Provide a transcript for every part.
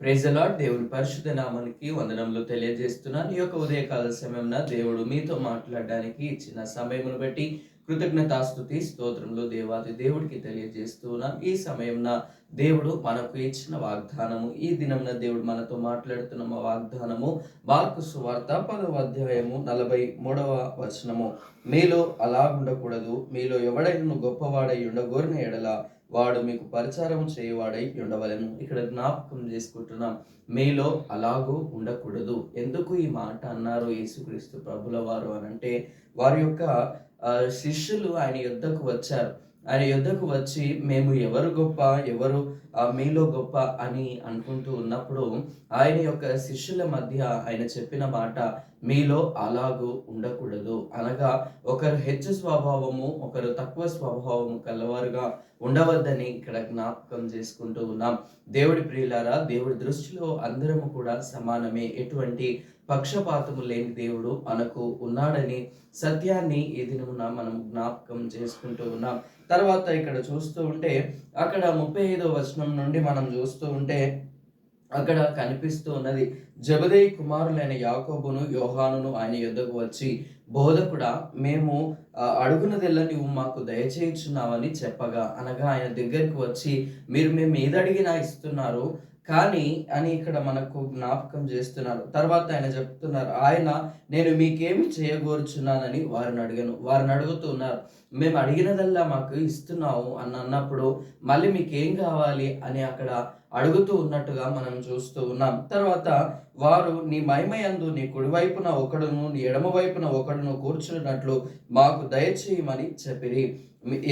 ప్రైజలాడ్ దేవుని పరిశుద్ధ నామానికి వందనములు తెలియజేస్తున్నాను. ఈ యొక్క ఉదయకాల సమయంలో దేవుడు మీతో మాట్లాడడానికి ఇచ్చిన సమయమును బట్టి కృతజ్ఞతాస్తుతి స్తోత్రములు దేవాది దేవుడికి తెలియజేస్తున్నాం ఈ సమయంన దేవుడు మనకు ఇచ్చిన వాగ్దానము ఈ దినంన దేవుడు మనతో మాట్లాడుతున్న వాగ్దానము మార్కు సువార్త పదవ అధ్యాయము నలభై మూడవ వచనము. మీలో అలా ఉండకూడదు మీలో ఎవడైనా గొప్పవాడై ఉండగోరిన ఎడల వాడు మీకు పరిచారం చేయవాడై ఉండవలను. ఇక్కడ జ్ఞాపకం చేసుకుంటున్నాం మీలో అలాగూ ఉండకూడదు. ఎందుకు ఈ మాట అన్నారు యేసుక్రీస్తు ప్రభుల వారు అని అంటే వారి యొక్క శిష్యులు ఆయన యుద్ధకు వచ్చారు. ఆయన యుద్ధకు వచ్చి మేము ఎవరు గొప్ప ఎవరు మీలో గొప్ప అని అనుకుంటూ ఉన్నప్పుడు ఆయన యొక్క శిష్యుల మధ్య ఆయన చెప్పిన మాట మీలో అలాగూ ఉండకూడదు. అనగా ఒకరు హెచ్చు స్వభావము ఒకరు తక్కువ స్వభావము కలవారుగా ఉండవద్దని ఇక్కడ జ్ఞాపకం చేసుకుంటూ ఉన్నాం. దేవుడి ప్రియులారా దేవుడి దృష్టిలో అందరము కూడా సమానమే. ఎటువంటి పక్షపాతము లేని దేవుడు మనకు ఉన్నాడని సత్యాన్ని ఈ దినమున మనం జ్ఞాపకం చేసుకుంటూ ఉన్నాం. తర్వాత ఇక్కడ చూస్తూ ఉంటే అక్కడ ముప్పై ఐదో వచనం నుండి మనం చూస్తూ ఉంటే అక్కడ కనిపిస్తూ ఉన్నది జబదే కుమారులైన యాకోబును యోహానును ఆయన యుద్ధకు వచ్చి బోధకుడా మేము ఆ, నువ్వు మాకు దయచేయుచున్నావని చెప్పగా అనగా ఆయన దగ్గరికి వచ్చి మీరు మేము ఏదడిగినా ఇస్తున్నారు కానీ అని ఇక్కడ మనకు జ్ఞాపకం చేస్తున్నారు తర్వాత ఆయన చెప్తున్నారు ఆయన నేను మీకేమి చేయగోరుచున్నానని వారిని అడిగాను. వారిని అడుగుతున్నారు మేము అడిగినదల్లా మాకు ఇస్తున్నావు అని అన్నప్పుడు మళ్ళీ మీకేం కావాలి అని అక్కడ అడుగుతూ ఉన్నట్టుగా మనం చూస్తూ ఉన్నాం. తర్వాత వారు నీ మహిమయందు నీ కుడివైపున ఒకడును నీ ఎడమ వైపున ఒకడును కూర్చున్నట్లు మాకు దయచేయమని చెప్పిరి.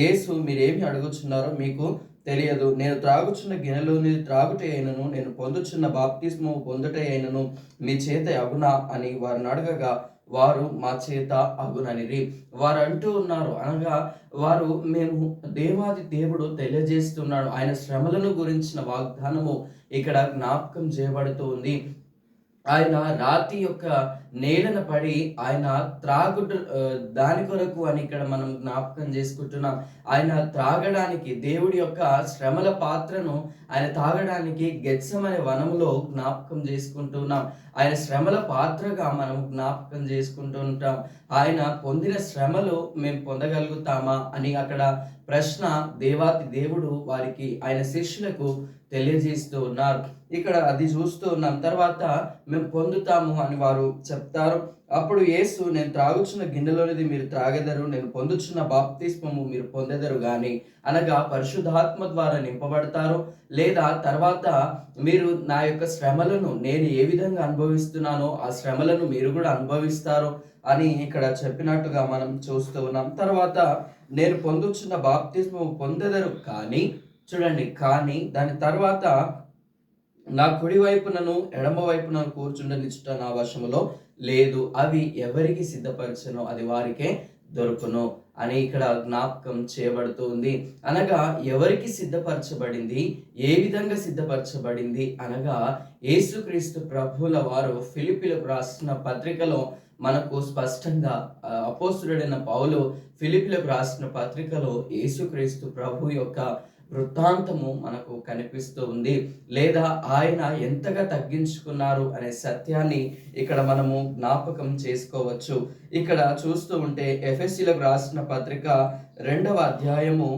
ఏసు మీరేమి అడుగుచున్నారో మీకు తెలియదు. నేను త్రాగుచున్న గిన్నెలోని త్రాగుట అయినను నేను పొందుచున్న బాప్తిస్ము పొందుట అయినను మీ చేత అవునా అని వారిని అడగగా వారు మా చేత అగుననిరి. వారు అంటూ ఉన్నారు. అనగా వారు మేము దేవాది దేవుడు తెలియజేస్తున్నాడు. ఆయన శ్రమలను గురించిన వాగ్దానము ఇక్కడ జ్ఞాపకం చేయబడుతూ ఉంది. ఆయన రాతి యొక్క నేలన పడి ఆయన త్రాగుడు దాని కొరకు అని ఇక్కడ మనం జ్ఞాపకం చేసుకుంటున్నాం. ఆయన త్రాగడానికి దేవుడి యొక్క శ్రమల పాత్రను ఆయన తాగడానికి గెచ్చమనే వనంలో జ్ఞాపకం చేసుకుంటున్నాం. ఆయన శ్రమల పాత్రగా మనం జ్ఞాపకం చేసుకుంటూ ఉంటాం. ఆయన పొందిన శ్రమలు మేము పొందగలుగుతామా అని అక్కడ ప్రశ్న దేవాతి దేవుడు వారికి ఆయన శిష్యులకు తెలియజేస్తూ ఉన్నారు. ఇక్కడ అది చూస్తూ ఉన్నాం. తర్వాత మేము పొందుతాము అని వారు చెప్తారు. అప్పుడు యేసు నేను త్రాగుచున్న గిన్నెలోనిది మీరు త్రాగెదరు నేను పొందుచున్న బాప్తిస్మము మీరు పొందెదరు గాని అనగా పరిశుద్ధాత్మ ద్వారా నింపబడతారు. లేదా తర్వాత మీరు నా యొక్క శ్రమలను నేను ఏ విధంగా అనుభవిస్తున్నానో ఆ శ్రమలను మీరు కూడా అనుభవిస్తారు అని ఇక్కడ చెప్పినట్టుగా మనం చూస్తూ ఉన్నాం. తర్వాత నేను పొందుచున్న బాప్తిస్మము పొందెదరు కానీ చూడండి కానీ దాని తర్వాత నా కుడి వైపునను ఎడమ వైపునను కూర్చుండనిచ్చుట నా వశములో లేదు అవి ఎవరికి సిద్ధపరచనో అది వారికే దొరుకును అని ఇక్కడ జ్ఞాపకం చేయబడుతుంది అనగా ఎవరికి సిద్ధపరచబడింది ఏ విధంగా సిద్ధపరచబడింది అనగా యేసుక్రీస్తు ప్రభుల వారు ఫిలిపిలకు రాసిన పత్రికలో మనకు స్పష్టంగా అపోసురుడైన పౌలు ఫిలిపిలకు రాసిన పత్రికలో యేసుక్రీస్తు ప్రభు యొక్క వృత్తాంతము మనకు కనిపిస్తూ ఉంది. లేదా ఆయన ఎంతగా తగ్గించుకున్నారు అనే సత్యాన్ని ఇక్కడ మనము జ్ఞాపకం చేసుకోవచ్చు. ఇక్కడ చూస్తూ ఉంటే ఎఫ్ఎస్సీలకు రాసిన పత్రిక రెండవ అధ్యాయము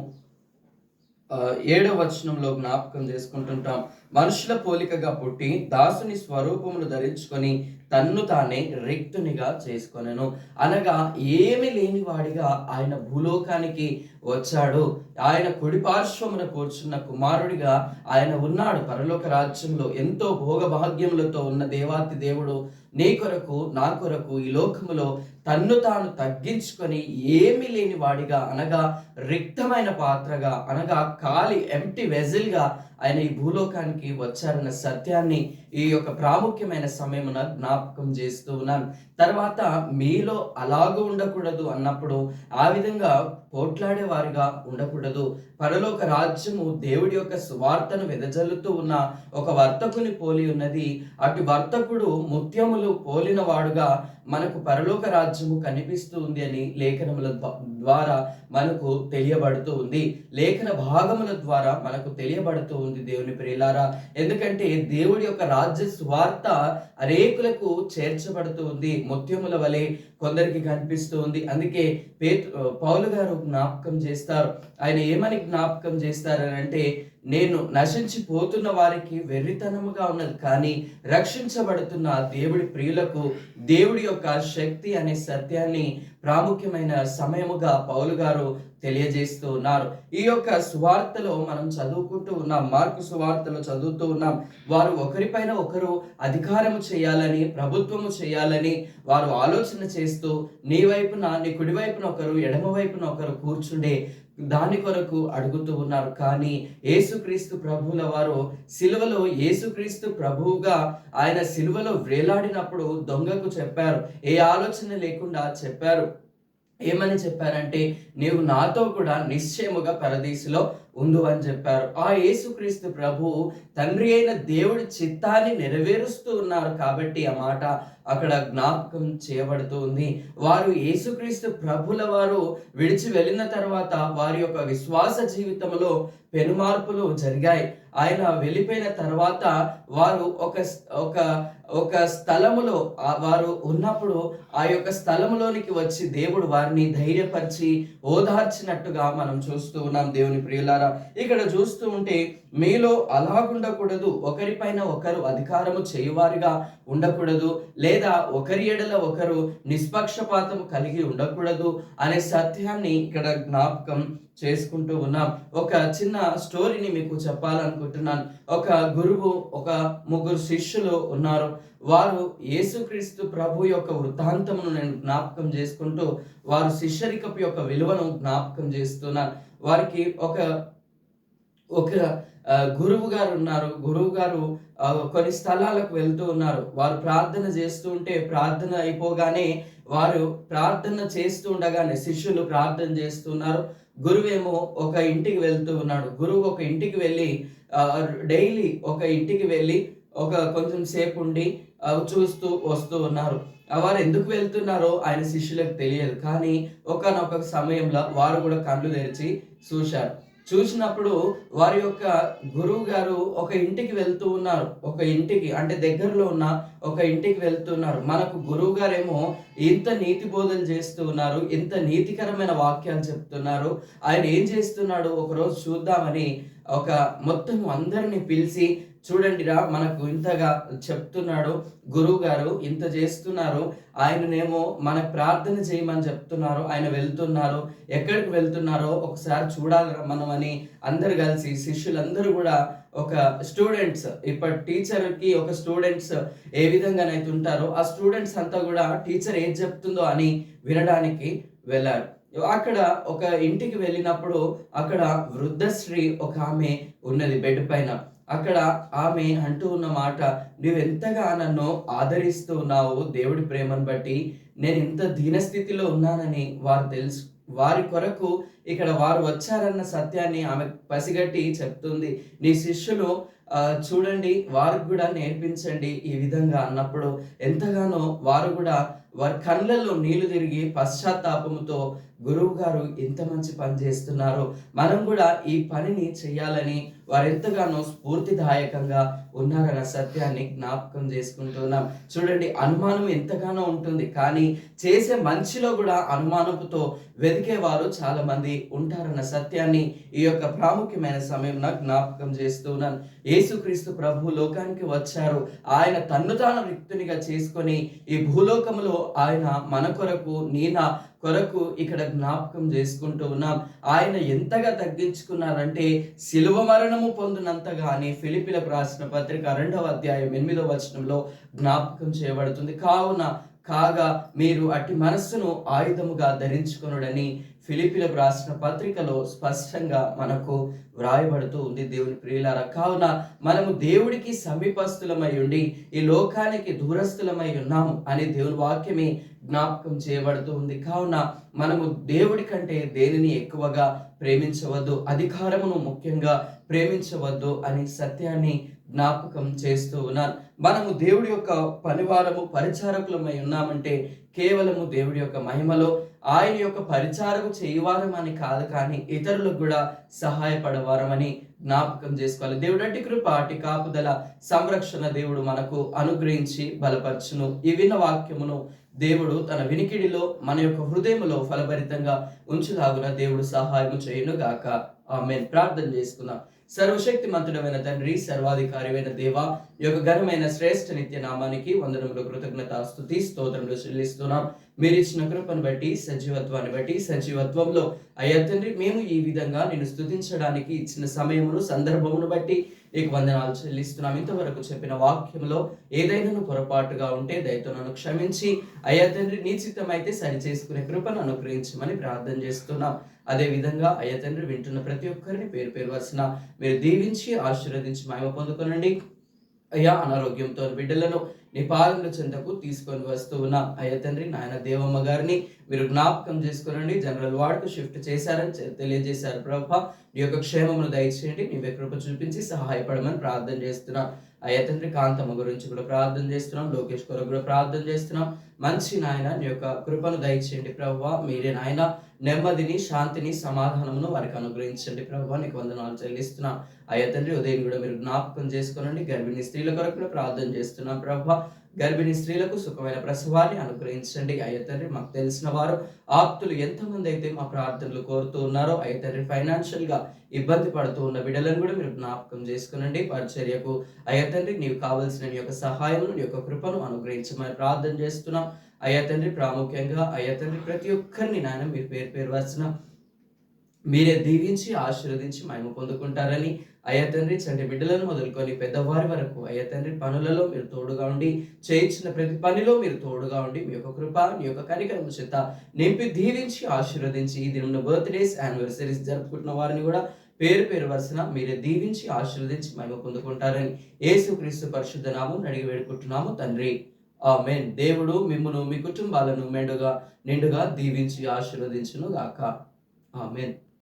ఏడవ వచనంలో జ్ఞాపకం చేసుకుంటుంటాం. మనుషుల పోలికగా పుట్టి దాసుని స్వరూపమును ధరించుకొని తన్ను తానే రిక్తునిగా చేసుకొనెను. అనగా ఏమి లేని వాడిగా ఆయన భూలోకానికి వచ్చాడు. ఆయన కుడిపార్శ్వమున కూర్చున్న కుమారుడిగా ఆయన ఉన్నాడు. పరలోక రాజ్యంలో ఎంతో భోగభాగ్యములతో ఉన్న దేవాతి దేవుడు నీ కొరకు నా కొరకు ఈ లోకములో తన్ను తాను తగ్గించుకొని ఏమి లేని వాడిగా అనగా రిక్తమైన పాత్రగా అనగా ఖాళీ ఎంటీ వెజిల్గా ఆయన ఈ భూలోకానికి వచ్చారన్న సత్యాన్ని ఈ యొక్క ప్రాముఖ్యమైన సమయమున జ్ఞాపకం చేస్తూ ఉన్నాను. తర్వాత మీలో అలాగూ ఉండకూడదు అన్నప్పుడు ఆ విధంగా పోట్లాడే వారిగా ఉండకూడదు. పరలోక రాజ్యము దేవుడి యొక్క సువార్తను వెదజల్లుతూ ఉన్న ఒక వర్తకుని పోలి ఉన్నది. అటు వర్తకుడు ముత్యములు పోలిన వాడుగా మనకు పరలోక రాజ్యము కనిపిస్తూ ఉంది అని లేఖనముల ద్వారా మనకు తెలియబడుతూ ఉంది. లేఖన భాగముల ద్వారా మనకు తెలియబడుతూ ఉంది దేవుని ప్రియులారా. ఎందుకంటే దేవుడి యొక్క రాజ్య స్వార్థ అనేకులకు చేర్చబడుతూ ఉంది. ముత్యముల వలె కొందరికి కనిపిస్తూ ఉంది. అందుకే పేతు పౌలు గారు జ్ఞాపకం చేస్తారు. ఆయన ఏమని జ్ఞాపకం చేస్తారని అంటే నేను నశించిపోతున్న వారికి వెర్రితనముగా ఉన్నది కానీ రక్షించబడుతున్న దేవుడి ప్రియులకు దేవుడి యొక్క శక్తి అనే సత్యాన్ని ప్రాముఖ్యమైన సమయముగా పౌలు గారు తెలియజేస్తూ ఉన్నారు. ఈ యొక్క సువార్తలో మనం చదువుకుంటూ ఉన్నాం మార్కు సువార్తలో చదువుతూ ఉన్నాం. వారు ఒకరిపైన ఒకరు అధికారము చేయాలని ప్రభుత్వము చేయాలని వారు ఆలోచన చేస్తూ నీ వైపున నీ కుడి వైపున ఒకరు ఎడమ వైపున ఒకరు కూర్చుండే దాని కొరకు అడుగుతూ ఉన్నారు. కానీ యేసుక్రీస్తు ప్రభువుల వారు సిలువలో యేసుక్రీస్తు ప్రభువుగా ఆయన సిలువలో వేలాడినప్పుడు దొంగకు చెప్పారు. ఏ ఆలోచన లేకుండా చెప్పారు. ఏమని చెప్పారంటే నీవు నాతో కూడా నిశ్చయముగా పరదీసులో ఉందు అని చెప్పారు. ఆ యేసుక్రీస్తు ప్రభు తండ్రి అయిన దేవుడి చిత్తాన్ని నెరవేరుస్తూ ఉన్నారు కాబట్టి ఆ మాట అక్కడ జ్ఞాపకం చేయబడుతూ ఉంది వారు యేసుక్రీస్తు ప్రభుల వారు విడిచి వెళ్ళిన తర్వాత వారి యొక్క విశ్వాస జీవితంలో పెనుమార్పులు జరిగాయి. ఆయన వెళ్ళిపోయిన తర్వాత వారు ఒక ఒక ఒక స్థలములో ఆ వారు ఉన్నప్పుడు ఆ యొక్క స్థలములోనికి వచ్చి దేవుడు వారిని ధైర్యపరిచి ఓదార్చినట్టుగా మనం చూస్తూ ఉన్నాం. దేవుని ప్రియులారా ఇక్కడ చూస్తూ ఉంటే మీలో అలాగుండకూడదు ఒకరిపైన ఒకరు అధికారము చేయువారిగా ఉండకూడదు. లేదా ఒకరి ఎడల ఒకరు నిష్పక్షపాతం కలిగి ఉండకూడదు అనే సత్యాన్ని ఇక్కడ జ్ఞాపకం చేసుకుంటూ ఉన్నాం. ఒక చిన్న స్టోరీని మీకు చెప్పాలనుకుంటున్నాను. ఒక గురువు ఒక ముగ్గురు శిష్యులు ఉన్నారు. వారు యేసుక్రీస్తు ప్రభు యొక్క వృత్తాంతమును నేను జ్ఞాపకం చేసుకుంటూ వారు శిష్యరికపు యొక్క విలువను జ్ఞాపకం చేస్తున్నాను వారికి ఒక ఒక గురువు గారు ఉన్నారు. గురువు గారు కొన్ని స్థలాలకు వెళ్తూ ఉన్నారు. వారు ప్రార్థన చేస్తూ ఉంటే ప్రార్థన అయిపోగానే వారు ప్రార్థన చేస్తూ ఉండగానే శిష్యులు ప్రార్థన చేస్తున్నారు. గురువేమో ఒక ఇంటికి వెళ్తూ ఉన్నాడు. గురువు ఒక ఇంటికి వెళ్ళి డైలీ ఒక ఇంటికి వెళ్ళి ఒక కొంచెం సేపు ఉండి చూస్తూ వస్తూ ఉన్నారు. వారు ఎందుకు వెళ్తున్నారో ఆయన శిష్యులకు తెలియదు. కానీ ఒకనొక సమయంలో వారు కూడా కళ్ళు తెరిచి చూశారు. చూసినప్పుడు వారి యొక్క గురువు గారు ఒక ఇంటికి వెళ్తూ ఉన్నారు. ఒక ఇంటికి అంటే దగ్గరలో ఉన్న ఒక ఇంటికి వెళ్తున్నారు మనకు గురువు గారేమో ఇంత నీతి బోధలు చేస్తూ ఉన్నారు ఇంత నీతికరమైన వాక్యాలు చెప్తున్నారు. ఆయన ఏం చేస్తున్నాడు? ఒకరోజు చూద్దామని ఒక మొత్తం అందరిని పిలిచి చూడండిరా మనకు ఇంతగా చెప్తున్నాడు గురువు గారు ఇంత చేస్తున్నారు. ఆయననేమో మనకు ప్రార్థన చేయమని చెప్తున్నారు ఆయన వెళ్తున్నారు. ఎక్కడికి వెళ్తున్నారో ఒకసారి చూడాలిరా మనం అని అందరు కలిసి శిష్యులందరూ కూడా ఒక స్టూడెంట్స్ ఇప్పటి టీచర్కి ఒక స్టూడెంట్స్ ఏ విధంగానైతే ఉంటారో ఆ స్టూడెంట్స్ అంతా కూడా టీచర్ ఏం చెప్తుందో అని వినడానికి వెళ్ళారు. అక్కడ ఒక ఇంటికి వెళ్ళినప్పుడు అక్కడ వృద్ధశ్రీ ఒక ఆమె ఉన్నది బెడ్ పైన. అక్కడ ఆమె అంటూ ఉన్న మాట నువ్వు ఎంతగా నన్ను ఆదరిస్తూ ఉన్నావు దేవుడి ప్రేమను బట్టి నేను ఇంత దీనస్థితిలో ఉన్నానని వారు తెలుసు. వారి కొరకు ఇక్కడ వారు వచ్చారన్న సత్యాన్ని ఆమె పసిగట్టి చెప్తుంది. నీ శిష్యులు చూడండి వారికి కూడా నేర్పించండి ఈ విధంగా అన్నప్పుడు ఎంతగానో వారు కూడా వారి కళ్ళల్లో నీళ్ళు తిరిగి పశ్చాత్తాపముతో గురువు గారు ఎంత మంచి పని చేస్తున్నారో మనం కూడా ఈ పనిని చేయాలని వారు ఎంతగానో స్ఫూర్తిదాయకంగా ఉన్నారన్న సత్యాన్ని జ్ఞాపకం చేసుకుంటున్నాం. చూడండి అనుమానం ఎంతగానో ఉంటుంది కానీ చేసే మంచిలో కూడా అనుమానపుతో వెతికేవారు చాలామంది చాలా మంది ఉంటారన్న సత్యాన్ని ఈ యొక్క ప్రాముఖ్యమైన సమయంలో జ్ఞాపకం చేస్తున్నాను యేసుక్రీస్తు ప్రభు లోకానికి వచ్చారు. ఆయన తన్ను తాను రిక్తునిగా చేసుకొని ఈ భూలోకములో ఆయన మన కొరకు నీనా కొరకు ఇక్కడ జ్ఞాపకం చేసుకుంటూ ఉన్నాం. ఆయన ఎంతగా తగ్గించుకున్నారంటే శిలువ మరణము పొందినంతగానే ఫిలిపిలకు రాసిన పత్రిక రెండవ అధ్యాయం ఎనిమిదవ వచనంలో జ్ఞాపకం చేయబడుతుంది. కావున కాగా మీరు అట్టి మనస్సును ఆయుధముగా ధరించుకొనుడని ఫిలిపిలకు రాసిన పత్రికలో స్పష్టంగా మనకు వ్రాయబడుతూ ఉంది. దేవుని ప్రియులార కావున మనము దేవుడికి సమీపస్థులమై ఉండి ఈ లోకానికి దూరస్థులమై ఉన్నాము అని దేవుని వాక్యమే జ్ఞాపకం చేయబడుతూ ఉంది. కావున మనము దేవుడి కంటే దేనిని ఎక్కువగా ప్రేమించవద్దు అధికారమును ముఖ్యంగా ప్రేమించవద్దు అని సత్యాన్ని జ్ఞాపకం చేస్తూ ఉన్నాను. మనము దేవుడి యొక్క పనివారము పరిచారకులమై ఉన్నామంటే కేవలము దేవుడి యొక్క మహిమలో ఆయన యొక్క పరిచారము చేయవారమని కాదు కానీ ఇతరులకు కూడా సహాయపడవారమని జ్ఞాపకం చేసుకోవాలి. దేవుడంటి కృప అటి కాపుదల సంరక్షణ దేవుడు మనకు అనుగ్రహించి బలపరచును. ఈ విన్న వాక్యమును దేవుడు తన వినికిడిలో మన యొక్క హృదయములో ఫలభరితంగా ఉంచులాగున దేవుడు సహాయం చేయును గాక ఆమె ప్రార్థన చేసుకుందాం. సర్వశక్తి మంతుడమైన తండ్రి సర్వాధికారివైన దేవ ఈ యొక్క ఘనమైన శ్రేష్ఠ నిత్య నామానికి వందనములు కృతజ్ఞత స్థుతి స్తోత్రములు చెల్లిస్తున్నాం. మీరు ఇచ్చిన కృపను బట్టి సజీవత్వాన్ని బట్టి సజీవత్వంలో అయ్యా తండ్రి మేము ఈ విధంగా నేను స్థుతించడానికి ఇచ్చిన సమయమును సందర్భమును బట్టి నీకు వందనాలు చెల్లిస్తున్నాం ఇంతవరకు చెప్పిన వాక్యంలో ఏదైనా పొరపాటుగా ఉంటే దయతో నన్ను క్షమించి. అయ్యా తండ్రి నీ చిత్తమైతే సరి చేసుకునే కృపను అనుగ్రహించమని ప్రార్థన చేస్తున్నాం. అదే విధంగా అయ్యా తండ్రి వింటున్న ప్రతి ఒక్కరిని పేరు పేరు వరుసన మీరు దీవించి ఆశీర్వదించి మహిమ పొందుకోనండి. అయ్యా అనారోగ్యంతో బిడ్డలను నీ పాలన చెంతకు తీసుకొని వస్తూ ఉన్న అయ్యా తండ్రి నాయన దేవమ్మ గారిని మీరు జ్ఞాపకం చేసుకోనండి జనరల్ వార్డ్కు షిఫ్ట్ చేశారని తెలియజేశారు. ప్రభా నీ యొక్క క్షేమమును దయచేయండి. నీవే కృప చూపించి సహాయపడమని ప్రార్థన చేస్తున్నా. అయ్యా తండ్రి కాంతమ్మ గురించి కూడా ప్రార్థన చేస్తున్నాం లోకేష్ కొరకు కూడా ప్రార్థన చేస్తున్నాం. మంచి నాయన నీ యొక్క కృపను దయచేయండి ప్రభా మీరే నాయన నెమ్మదిని శాంతిని సమాధానమును వారికి అనుగ్రహించండి ప్రభు నీకు వందనాలు చెల్లిస్తున్నాం. అయ్యా తండ్రి ఉదయం కూడా మీరు జ్ఞాపకం చేసుకోనండి. గర్భిణీ స్త్రీల కొరకు కూడా ప్రార్థన చేస్తున్నాం ప్రభా గర్భిణీ స్త్రీలకు సుఖమైన ప్రసవాన్ని అనుగ్రహించండి. అయ్య తండ్రి మాకు తెలిసిన వారు ఆప్తులు ఎంతమంది అయితే మా ప్రార్థనలు కోరుతూ ఉన్నారో అయ్య తండ్రి ఫైనాన్షియల్గా ఇబ్బంది పడుతూ ఉన్న బిడ్డలను కూడా మీరు జ్ఞాపకం చేసుకునండి. పరిచర్యకు అయ్య తండ్రి నీవు కావలసిన నీ యొక్క సహాయమును నీ యొక్క కృపను అనుగ్రహించమని ప్రార్థన చేస్తున్నాం. అయ్యతండ్రి ప్రాముఖ్యంగా అయ్యతండ్రి ప్రతి ఒక్కరిని నాయన మీరు పేరు పేరు వచ్చిన మీరే దీవించి ఆశీర్వదించి మేము పొందుకుంటారని అయ్యా తండ్రి చంటి బిడ్డలను మొదలుకొని పెద్దవారి వరకు అయ్యా తండ్రి పనులలో మీరు తోడుగా ఉండి చేయించిన ప్రతి పనిలో మీరు తోడుగా ఉండి మీ యొక్క కృప మీ యొక్క కనికరము చేత నింపి దీవించి ఆశీర్వదించి ఈ దినంలో బర్త్డేస్ యానివర్సరీస్ జరుపుకుంటున్న వారిని కూడా పేరు పేరు వరుసన మీరే దీవించి ఆశీర్వదించి మహిమ పొందుకుంటారని యేసుక్రీస్తు పరిశుద్ధ నామం అడిగి వేడుకుంటున్నాము తండ్రి. ఆమెన్. దేవుడు మిమ్మును మీ కుటుంబాలను మెండుగా నిండుగా దీవించి ఆశీర్వదించును గాక ఆమెన్.